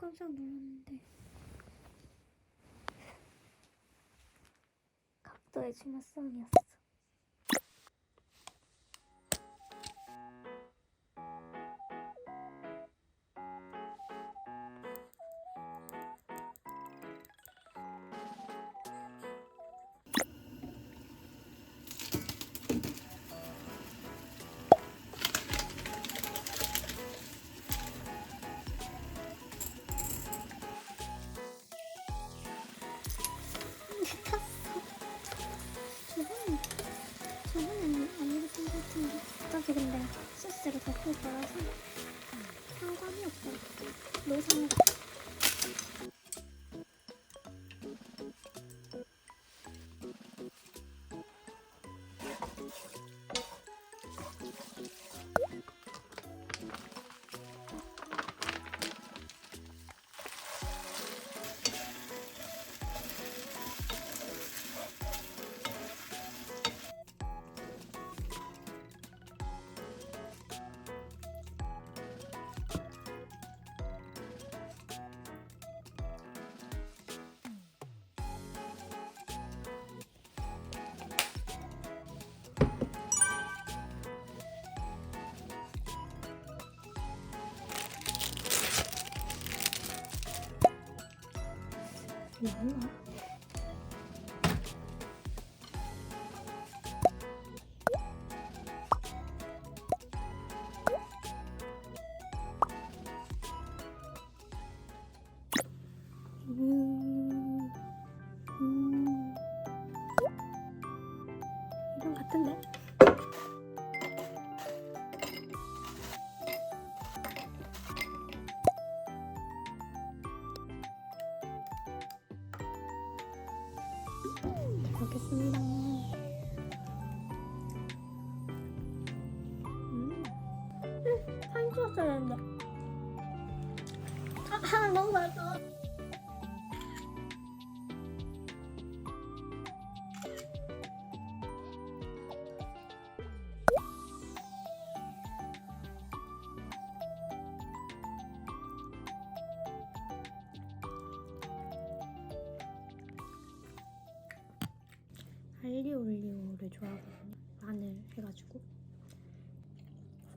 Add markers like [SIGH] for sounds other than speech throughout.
깜짝 놀랐는데 각도의 중요성이었어. 덮을 거라서 상관이 없더라고. 노상가. 뭐야?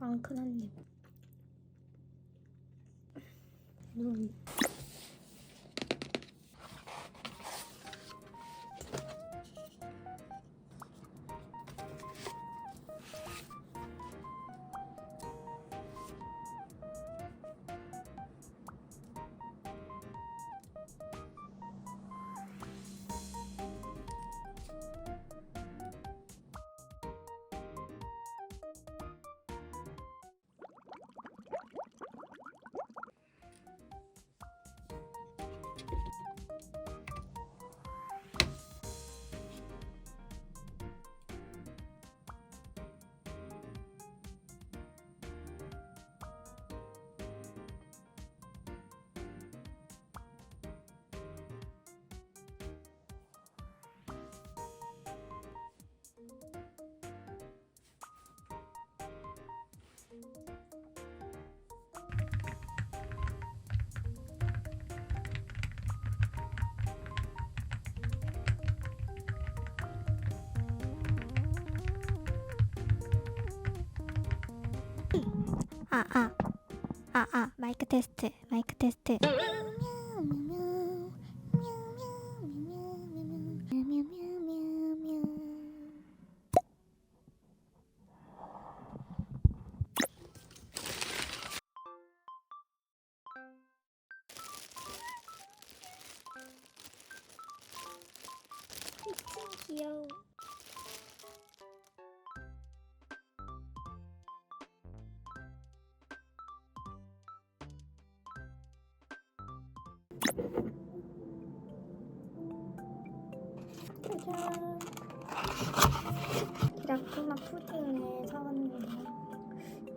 상큰 한 입. 아, 아. 아, 아. 마이크 테스트. 마이크 테스트. 귀여워. 짜잔. 기라쿠마 푸딩을 사왔는데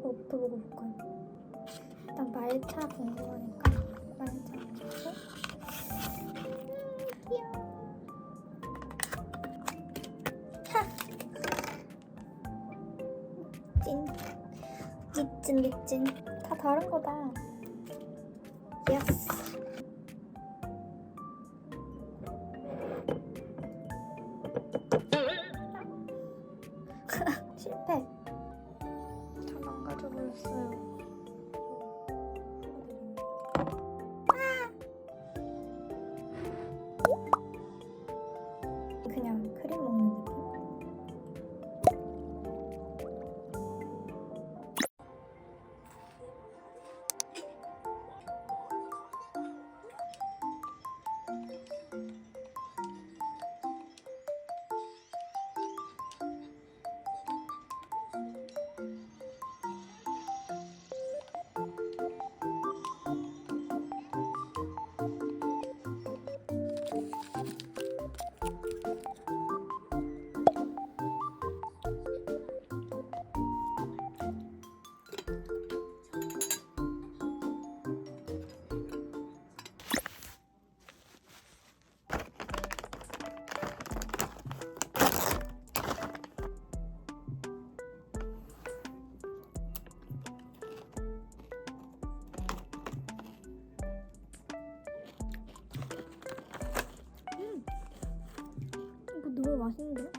뭐부터 먹어볼까요? 일단 말차 궁금하니까 말차 먹고 음. 하! 찐. 찐찐 찐. 다 다른 거다. 예스. 너무 맛있는데?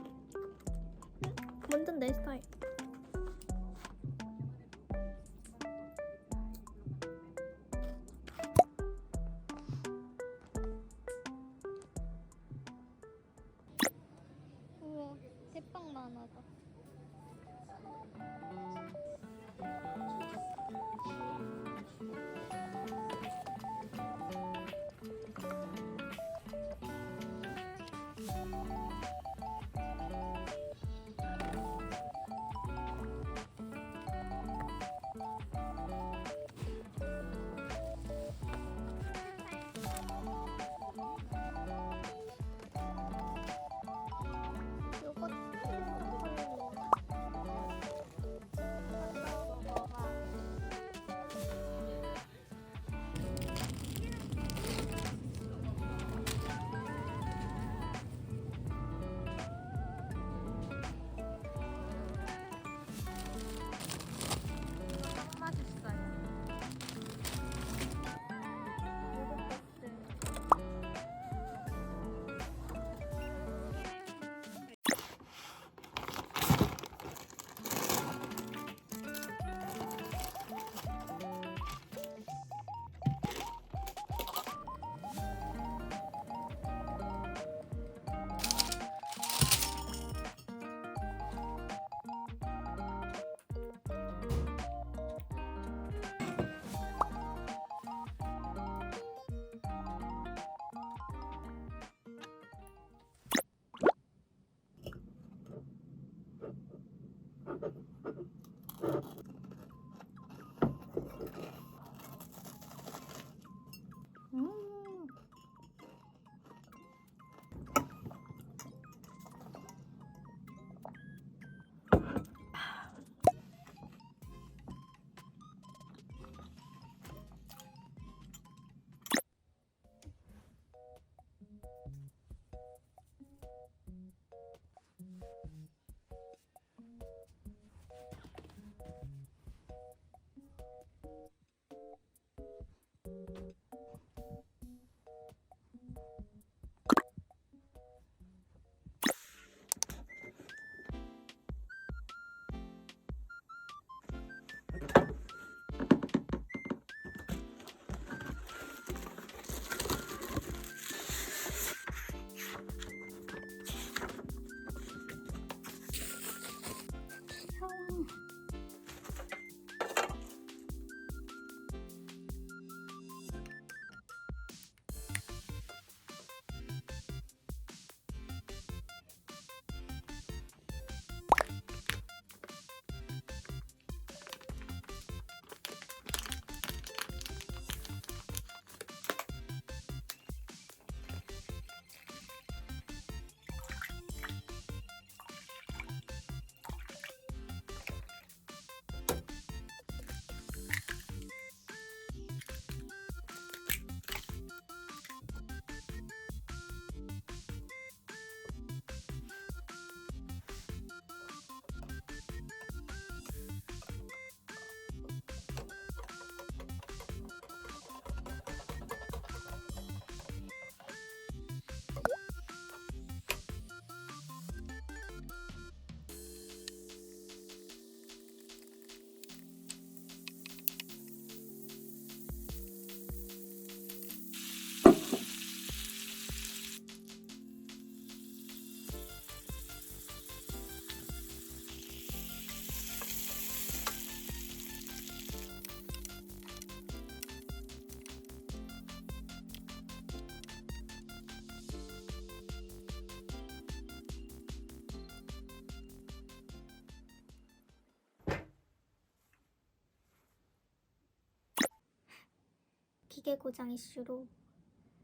기계 고장 이슈로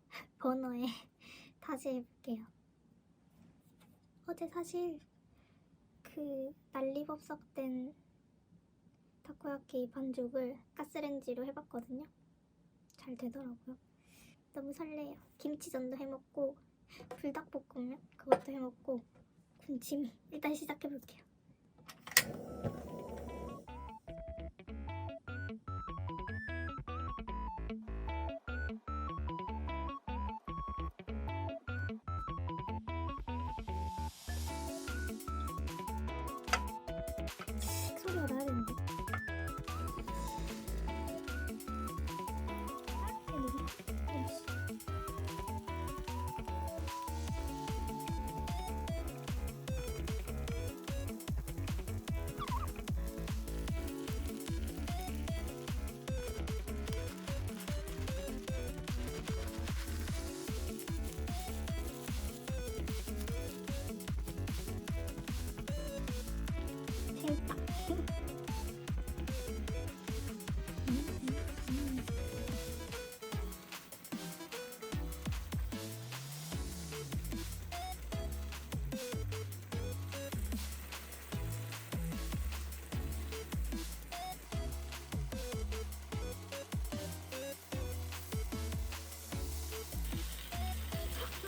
[LAUGHS] 번호에 [LAUGHS] 다시 해볼게요. 어제 사실 그 난리법석된 타코야키 반죽을 가스렌지로 해봤거든요. 잘 되더라고요. 너무 설레요. 김치전도 해먹고 불닭볶음면 그것도 해먹고 군침이 [LAUGHS] 일단 시작해볼게요.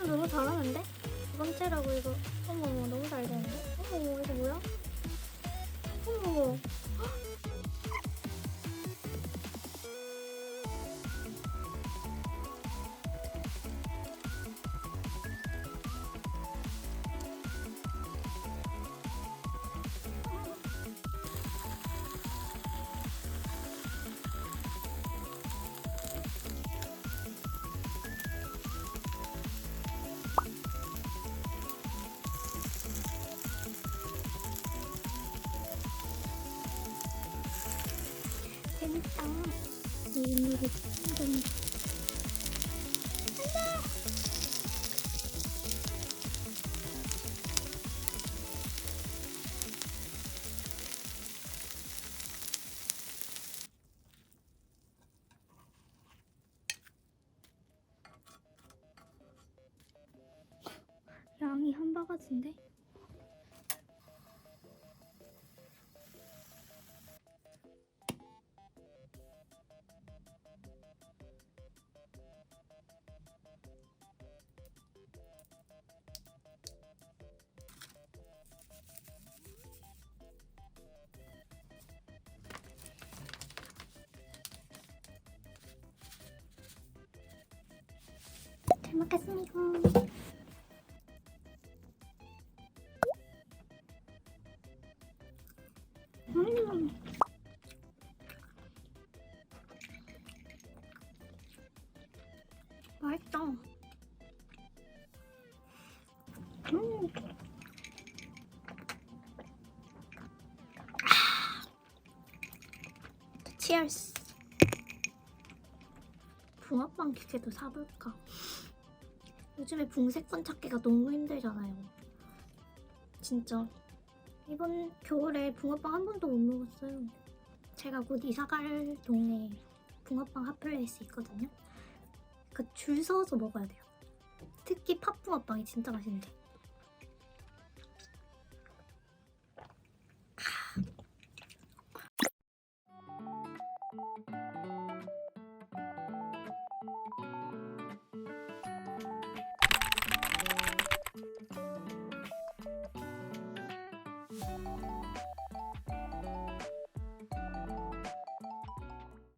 너무 잘하는데? 두 번째라고 이거 어머머 너무 잘 재밌다. 이 노래 완전 양이 한 바가지인데? 잘 먹겠습니다. 음. 음. 치얼스. 붕어빵 기계도 사볼까? 요즘에 붕세권 찾기가 너무 힘들잖아요. 진짜. 이번 겨울에 붕어빵 한 번도 못 먹었어요. 제가 곧 이사갈 동네에 붕어빵 핫플레이스 있거든요. 그 줄 서서 먹어야 돼요. 특히 팥붕어빵이 진짜 맛있는데.